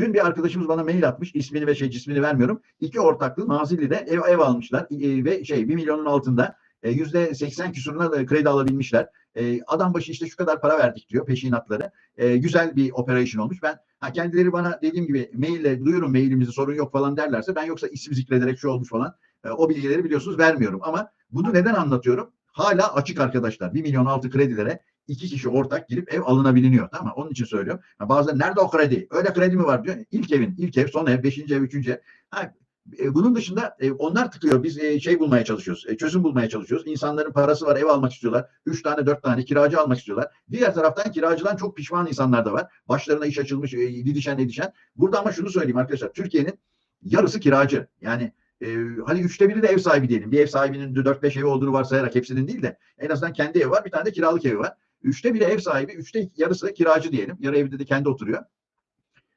Dün bir arkadaşımız bana mail atmış. ismini ve şey cismini vermiyorum. İki ortaklı Nazilli'de ev, ev almışlar e, ve şey 1 milyonun altında e, yüzde 80 küsuruna kredi alabilmişler. E, adam başı işte şu kadar para verdik diyor peşinatları. E, güzel bir operation olmuş. Ben ha, kendileri bana dediğim gibi maille duyurun mailimizi sorun yok falan derlerse ben yoksa isim zikrederek şu olmuş falan e, o bilgileri biliyorsunuz vermiyorum. Ama bunu neden anlatıyorum? Hala açık arkadaşlar. 1 milyon altı kredilere iki kişi ortak girip ev alınabiliyor. Tamam? Onun için söylüyorum. Ha, bazen nerede o kredi? Öyle kredi mi var diyor. İlk evin, ilk ev, son ev, beşinci ev, üçüncü ev. Ha, e, bunun dışında e, onlar tıkıyor. Biz e, şey bulmaya çalışıyoruz. e, çözüm bulmaya çalışıyoruz. İnsanların parası var, ev almak istiyorlar. Üç tane, dört tane kiracı almak istiyorlar. Diğer taraftan kiracıdan çok pişman insanlar da var. Başlarına iş açılmış, e, didişen edişen. Burada ama şunu söyleyeyim arkadaşlar. Türkiye'nin yarısı kiracı. Yani e, hani üçte biri de ev sahibi diyelim. Bir ev sahibinin dört beş evi olduğunu varsayarak hepsinin değil de en azından kendi evi var. Bir tane de kiralık evi var. Üçte biri ev sahibi, üçte yarısı kiracı diyelim. Yarı evde de kendi oturuyor.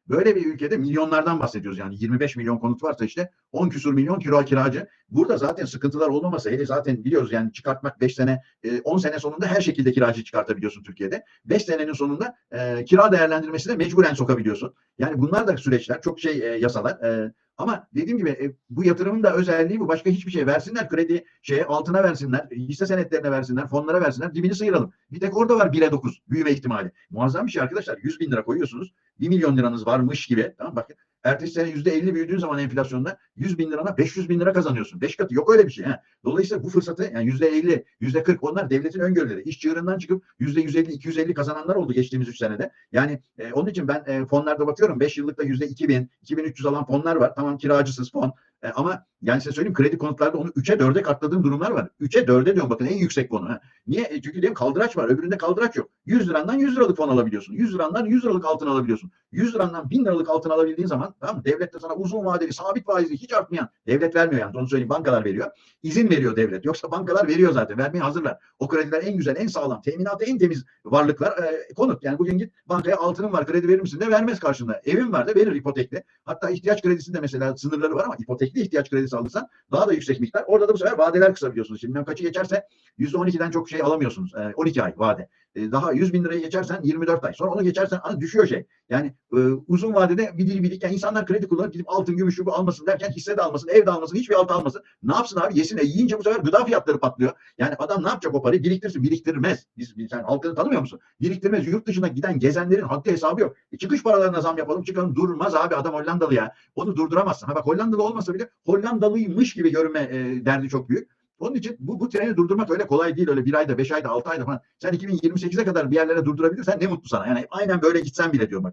Böyle bir ülkede milyonlardan bahsediyoruz yani 25 milyon konut varsa işte 10 küsur milyon kira kiracı. Burada zaten sıkıntılar olmamasa hele zaten biliyoruz yani çıkartmak 5 sene e, 10 sene sonunda her şekilde kiracı çıkartabiliyorsun Türkiye'de. 5 senenin sonunda e, kira değerlendirmesine mecburen sokabiliyorsun. Yani bunlar da süreçler çok şey e, yasalar. E, ama dediğim gibi e, bu yatırımın da özelliği bu. Başka hiçbir şey versinler. Kredi şeye altına versinler. Hisse senetlerine versinler. Fonlara versinler. Dibini sıyıralım. Bir tek orada var 1'e 9 büyüme ihtimali. Muazzam bir şey arkadaşlar. 100 bin lira koyuyorsunuz. 1 milyon liranız varmış gibi. Tamam bakın. Ertesi sene %50 büyüdüğün zaman enflasyonda 100 bin lirana 500 bin lira kazanıyorsun. 5 katı yok öyle bir şey. Ha. Dolayısıyla bu fırsatı yani %50, %40 onlar devletin öngörüleri. İş çığırından çıkıp %150, 250 kazananlar oldu geçtiğimiz 3 senede. Yani e, onun için ben e, fonlarda bakıyorum. 5 yıllıkta %2000, 2300 alan fonlar var. Tamam kiracısız fon. E, ama yani size söyleyeyim kredi konutlarda onu 3'e 4'e katladığım durumlar var. 3'e 4'e diyorum bakın en yüksek fonu. Ha. Niye? E, çünkü diyelim kaldıraç var. Öbüründe kaldıraç yok. 100 lirandan 100 liralık fon alabiliyorsun. 100 lirandan 100 liralık altın alabiliyorsun. 100 lirandan 1000 liralık altın alabildiğin zaman tamam mı? Devlet de sana uzun vadeli sabit faizli hiç artmayan devlet vermiyor yani onu söyleyeyim bankalar veriyor. İzin veriyor devlet. Yoksa bankalar veriyor zaten. Vermeye hazırlar. O krediler en güzel, en sağlam, teminatı en temiz varlıklar e, konut. Yani bugün git bankaya altının var kredi verir misin de vermez karşında. Evin var da verir ipotekli. Hatta ihtiyaç kredisinde mesela sınırları var ama ipotekli ihtiyaç kredisi alırsan daha da yüksek miktar. Orada da bu sefer vadeler kısa biliyorsunuz. Şimdi kaçı geçerse %12'den çok şey alamıyorsunuz. E, 12 ay vade. E, daha 100 bin liraya geçersen 24 ay. Sonra onu geçersen az düşüyor şey. Yani e, uzun vadede bir dil birik. Yani insanlar kredi kullanıp gidip altın, gümüş, bu almasın derken hisse de almasın, ev de almasın, hiçbir altı almasın. Ne yapsın abi? Yesin. E, yiyince bu sefer gıda fiyatları patlıyor. Yani adam ne yapacak o parayı? Biriktirsin. Biriktirmez. Biz, biz sen halkını tanımıyor musun? Biriktirmez. Yurt dışına giden gezenlerin haddi hesabı yok. E, çıkış paralarına zam yapalım. Çıkalım. Durmaz abi. Adam Hollandalı ya. Onu durduramazsın. Ha bak Hollandalı olmasa bile Hollandalıymış gibi görünme e, derdi çok büyük. Onun için bu, bu treni durdurmak öyle kolay değil. Öyle bir ayda, beş ayda, altı ayda falan. Sen 2028'e kadar bir yerlere durdurabilirsen ne mutlu sana. Yani aynen böyle gitsen bile diyorum bak.